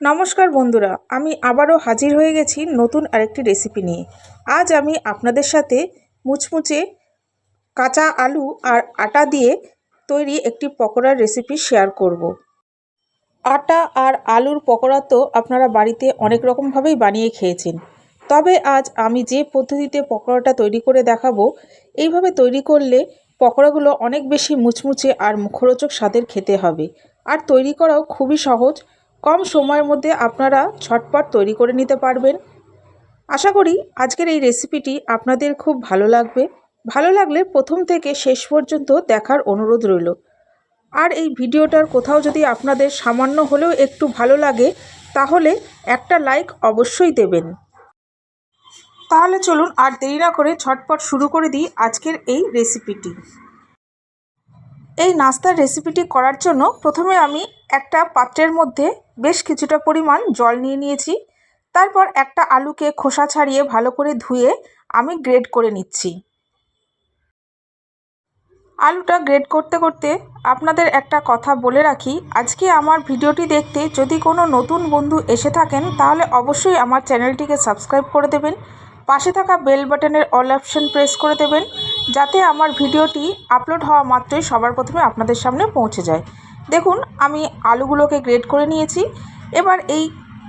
নমস্কার বন্ধুরা, আমি আবারও হাজির হয়ে গেছি নতুন আরেকটি রেসিপি নিয়ে। আজ আমি আপনাদের সাথে মুচমুচে কাঁচা আলু আর আটা দিয়ে তৈরি একটি পকোড়ার রেসিপি শেয়ার করব। আটা আর আলুর পকোড়া তো আপনারা বাড়িতে অনেক রকমভাবেই বানিয়ে খেয়েছেন। তবে আজ আমি যে পদ্ধতিতে পকোড়াটা তৈরি করে দেখাবো, এইভাবে তৈরি করলে পকোড়াগুলো অনেক বেশি মুচমুচে আর মুখরোচক স্বাদের খেতে হবে। আর তৈরি করাও খুবই সহজ কম সময়ের মধ্যে আপনারা ছটপট তৈরি করে নিতে পারবেন। আশা করি আজকের এই রেসিপিটি আপনাদের খুব ভালো লাগবে। ভালো লাগলে প্রথম থেকে শেষ পর্যন্ত দেখার অনুরোধ রইল। আর এই ভিডিওটার কোথাও যদি আপনাদের সামান্য হলেও একটু ভালো লাগে, তাহলে একটা লাইক অবশ্যই দেবেন। তাহলে চলুন আর দেরি না করে ছটপট শুরু করে দিই আজকের এই রেসিপিটি। এই নাস্তার রেসিপিটি করার জন্য প্রথমে আমি একটা পাত্রের মধ্যে বেশ কিছুটা পরিমাণ জল নিয়ে নিয়েছি। তারপর একটা আলুকে খোসা ছাড়িয়ে ভালো করে ধুয়ে আমি গ্রেড করে নিচ্ছি। আলুটা গ্রেড করতে করতে আপনাদের একটা কথা বলে রাখি, আজকে আমার ভিডিওটি দেখতে যদি কোনো নতুন বন্ধু এসে থাকেন, তাহলে অবশ্যই আমার চ্যানেলটিকে সাবস্ক্রাইব করে দেবেন, পাশে থাকা বেল বাটনের অল অপশন প্রেস করে দেবেন, যাতে আমার ভিডিওটি আপলোড হওয়া মাত্রই সবার প্রথমে আপনাদের সামনে পৌঁছে যায়। দেখুন, আমি আলুগুলোকে গ্রেড করে নিয়েছি। এবার এই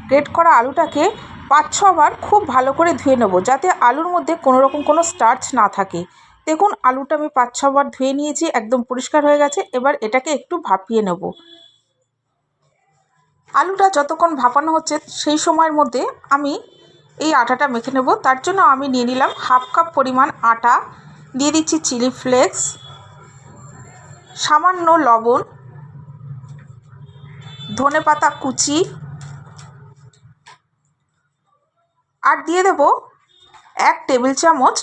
গ্রেড করা আলুটাকে পাঁচ ছবার খুব ভালো করে ধুয়ে নেব, যাতে আলুর মধ্যে কোনো রকম কোনো স্টার্চ না থাকে। দেখুন, আলুটা আমি পাঁচ ছবার ধুয়ে নিয়েছি, একদম পরিষ্কার হয়ে গেছে। এবার এটাকে একটু ভাপিয়ে নেব। আলুটা যতক্ষণ ভাপানো হচ্ছে, সেই সময়ের মধ্যে আমি এই আটাটা মেখে নেব। তার জন্য আমি নিয়ে নিলাম হাফ কাপ পরিমাণ আটা, দিয়ে দিচ্ছি চিলি ফ্লেক্স, সামান্য লবণ ধনে পাতা কুচি আর দিয়ে দেব এক টেবিল চামচ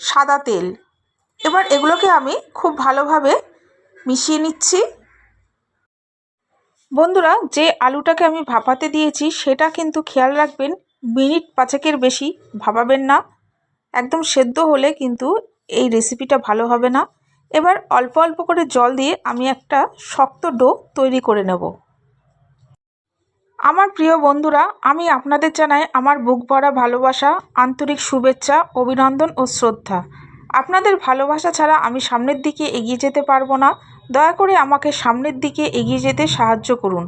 সাদা তেল। এবার এগুলোকে আমি খুব ভালোভাবে মিশিয়ে নিচ্ছি। বন্ধুরা, যে আলুটাকে আমি ভাপাতে দিয়েছি, সেটা কিন্তু খেয়াল রাখবেন, মিনিট পাঁচেকের বেশি ভাপাবেন না। একদম সেদ্ধ হলে কিন্তু এই রেসিপিটা ভালো হবে না। এবার অল্প অল্প করে জল দিয়ে আমি একটা শক্ত ডো তৈরি করে নেব। আমার প্রিয় বন্ধুরা, আমি আপনাদের জানাই আমার বুক ভরা ভালোবাসা, আন্তরিক শুভেচ্ছা, অভিনন্দন ও শ্রদ্ধা। আপনাদের ভালোবাসা ছাড়া আমি সামনের দিকে এগিয়ে যেতে পারব না। দয়া করে আমাকে সামনের দিকে এগিয়ে যেতে সাহায্য করুন।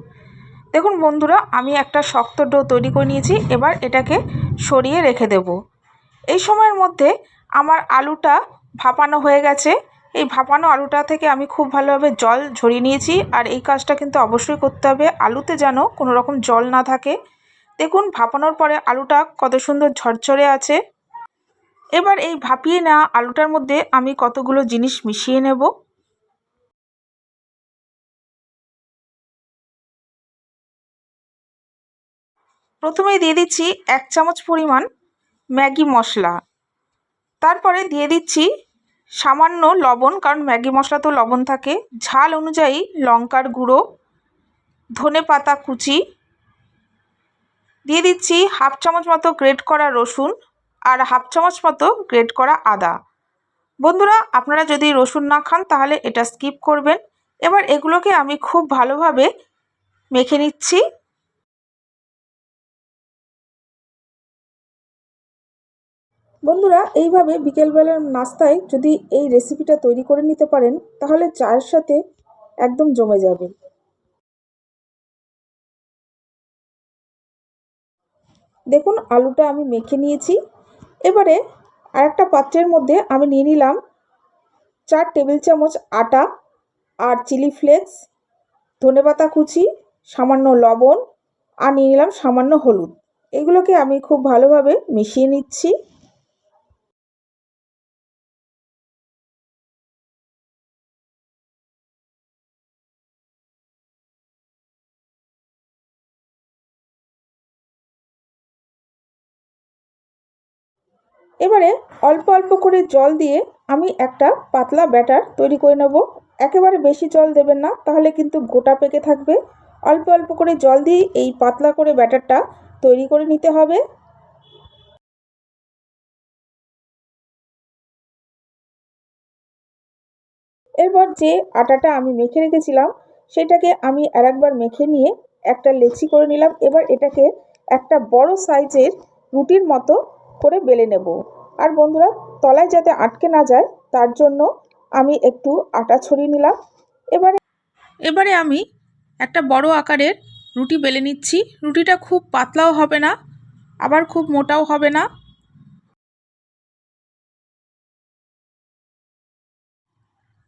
দেখুন বন্ধুরা, আমি একটা শক্ত ডো তৈরি করে নিয়েছি, এবার এটাকে সরিয়ে রেখে দেব। এই সময়ের মধ্যে আমার আলুটা ভাপানো হয়ে গেছে। এই ভাপানো আলুটা থেকে আমি খুব ভালোভাবে জল ঝরিয়ে নিয়েছি। আর এই কাজটা কিন্তু অবশ্যই করতে হবে। আলুতে যেন কোনো রকম জল না থাকে। দেখুন, ভাপানোর পরে আলুটা কত সুন্দর ঝরঝরে আছে। এবার এই ভাপিয়ে নেওয়া আলুটার মধ্যে আমি কতগুলো জিনিস মিশিয়ে নেব। প্রথমেই দিয়ে দিচ্ছি এক চামচ পরিমাণ ম্যাগি মশলা। তারপরে দিয়ে দিচ্ছি সামান্য লবণ, কারণ ম্যাগি মশলা তো লবণ থাকে। ঝাল অনুযায়ী লঙ্কার গুঁড়ো, ধনে পাতা কুচি, দিয়ে দিচ্ছি হাফ চামচ মতো গ্রেট করা রসুন আর হাফ চামচ মতো গ্রেট করা আদা। বন্ধুরা, আপনারা যদি রসুন না খান, তাহলে এটা স্কিপ করবেন। এবার এগুলোকে আমি খুব ভালোভাবে মেখে নিচ্ছি। বন্ধুরা, এইভাবে বিকেলবেলার নাস্তায় যদি এই রেসিপিটা তৈরি করে নিতে পারেন, তাহলে চায়ের সাথে একদম জমে যাবে। দেখুন, আলুটা আমি মেখে নিয়েছি। এবারে আরেকটা পাত্রের মধ্যে আমি নিয়ে নিলাম চার টেবিল চামচ আটা আর চিলি ফ্লেক্স ধনেপাতা কুচি, সামান্য লবণ, আর নিয়ে নিলাম সামান্য হলুদ। এগুলোকে আমি খুব ভালোভাবে মিশিয়ে নিচ্ছি। এবারে অল্প অল্প করে জল দিয়ে আমি একটা পাতলা ব্যাটার তৈরি করে নেব। একেবারে বেশি জল দেবেন না, তাহলে কিন্তু গোটা পেকে থাকবে। অল্প অল্প করে জল দিয়ে এই পাতলা করে ব্যাটারটা তৈরি করে নিতে হবে। এরপর যে আটাটা আমি মেখে রেখেছিলাম, সেটাকে আমি আরেকবার মেখে নিয়ে একটা লেচি করে নিলাম। এবার এটাকে একটা বড় সাইজের রুটির মতো করে বেলে নেব। আর বন্ধুরা, তলায় যাতে আটকে না যায়, তার জন্য আমি একটু আটা ছড়িয়ে নিলাম। এবারে এবারে আমি একটা বড় আকারের রুটি বেলে নিচ্ছি। রুটিটা খুব পাতলাও হবে না, আবার খুব মোটাও হবে না।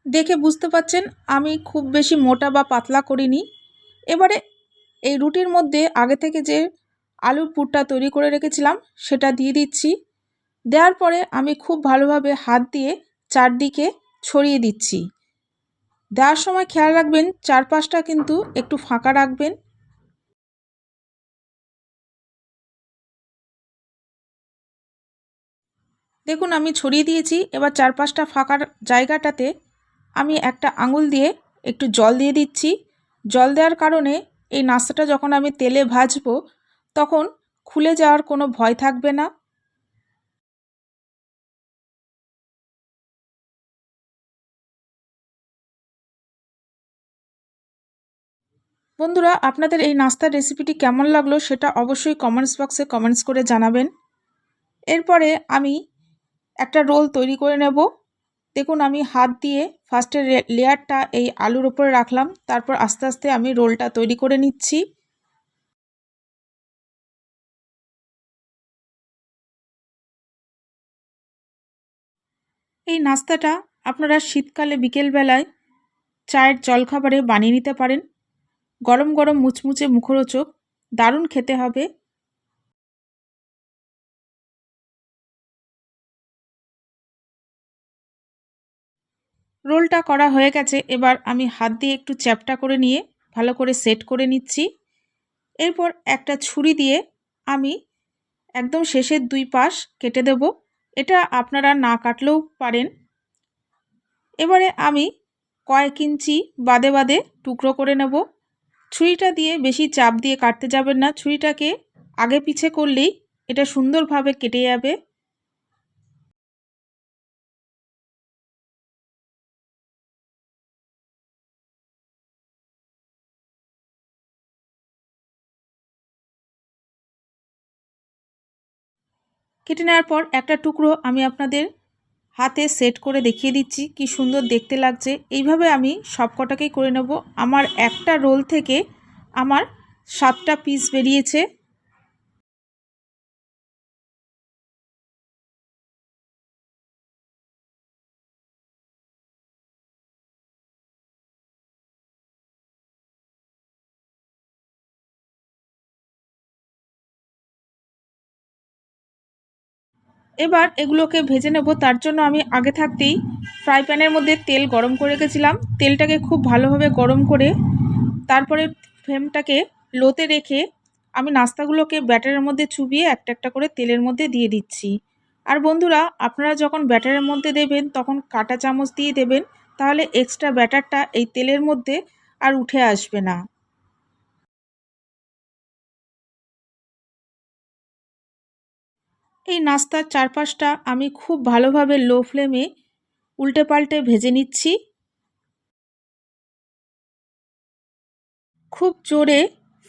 দেখে বুঝতে পাচ্ছেন, আমি খুব বেশি মোটা বা পাতলা করিনি। এবারে এই রুটির মধ্যে আগে থেকে যে আলুর পুরটা তৈরি করে রেখেছিলাম, সেটা দিয়ে দিচ্ছি। দেওয়ার পরে আমি খুব ভালোভাবে হাত দিয়ে চারদিকে ছড়িয়ে দিচ্ছি। দেওয়ার সময় খেয়াল রাখবেন, চারপাশটা কিন্তু একটু ফাঁকা রাখবেন। দেখুন, আমি ছড়িয়ে দিয়েছি, এবার চারপাশটা ফাঁকার জায়গাটাতে আমি একটা আঙুল দিয়ে একটু জল দিয়ে দিচ্ছি। জল দেওয়ার কারণে এই নাস্তাটা যখন আমি তেলে ভাজবো তখন খুলে যাওয়ার কোনো ভয় থাকবে না? বন্ধুরা, আপনাদের এই নাস্তার রেসিপিটি কেমন লাগল সেটা অবশ্যই কমেন্টস বক্সে কমেন্টস করে জানাবেন। এরপরে আমি একটা রোল তৈরি করে নেব। দেখুন, আমি হাত দিয়ে ফার্স্টে লেয়ারটা এই আলুর ওপরে রাখলাম। তারপর আস্তে আস্তে আমি রোলটা তৈরি করে নিচ্ছি। এই নাস্তাটা আপনারা শীতকালে বিকেলবেলায় চায়ের জলখাবারে বানিয়ে নিতে পারেন। গরম গরম মুচমুচে মুখরোচক, দারুণ খেতে হবে। রোলটা করা হয়ে গেছে, এবার আমি হাত দিয়ে একটু চ্যাপটা করে নিয়ে ভালো করে সেট করে নিচ্ছি। এরপর একটা ছুরি দিয়ে আমি একদম শেষের দুই পাশ কেটে দেব। এটা আপনারা না কাটলেও পারেন। এবারে আমি কয়েক ইঞ্চি বাদে বাদে টুকরো করে নেব। ছুরিটা দিয়ে বেশি চাপ দিয়ে কাটতে যাবেন না। ছুরিটাকে আগে পিছে করলেই এটা সুন্দরভাবে কেটে যাবে। কেটে নেওয়ার পর একটা টুকরো আমি আপনাদের হাতে সেট করে দেখিয়ে দিচ্ছি, কি সুন্দর দেখতে লাগছে। এইভাবে আমি সব কটাকেই করে নেব। আমার একটা রোল থেকে আমার সাতটা পিস বেরিয়েছে। এবার এগুলোকে ভেজে নেব। তার জন্য আমি আগে থাকতেই ফ্রাই প্যানের মধ্যে তেল গরম করে রেখেছিলাম। তেলটাকে খুব ভালোভাবে গরম করে তারপরে ফ্লেমটাকে লোতে রেখে আমি নাস্তাগুলোকে ব্যাটারের মধ্যে চুবিয়ে একটা একটা করে তেলের মধ্যে দিয়ে দিচ্ছি। আর বন্ধুরা, আপনারা যখন ব্যাটারের মধ্যে দেবেন, তখন কাটা চামচ দিয়ে দেবেন, তাহলে এক্সট্রা ব্যাটারটা এই তেলের মধ্যে আর উঠে আসবে না। এই নাস্তার চারপাশটা আমি খুব ভালোভাবে লো ফ্লেমে উল্টে পাল্টে ভেজে নিচ্ছি। খুব জোরে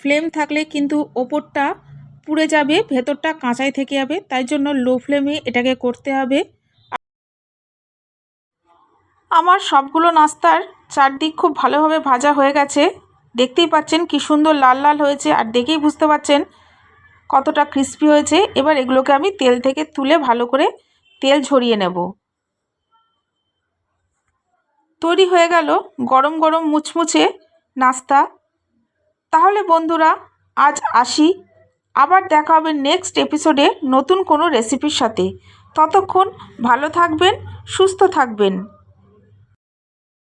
ফ্লেম থাকলে কিন্তু ওপরটা পুড়ে যাবে, ভেতরটা কাঁচাই থেকে যাবে, তাই জন্য লো ফ্লেমে এটাকে করতে হবে। আমার সবগুলো নাস্তার চারদিক খুব ভালোভাবে ভাজা হয়ে গেছে। দেখতেই পাচ্ছেন কি সুন্দর লাল লাল হয়েছে, আর দেখেই বুঝতে পাচ্ছেন কতটা ক্রিস্পি হয়েছে, এবার এগুলোকে আমি তেল থেকে তুলে ভালো করে তেল ঝরিয়ে নেব। তৈরি হয়ে গেল গরম গরম মুচমুচে নাস্তা। তাহলে বন্ধুরা, আজ আসি। আবার দেখা হবে নেক্সট এপিসোডে নতুন কোনো রেসিপির সাথে। ততক্ষণ ভালো থাকবেন, সুস্থ থাকবেন।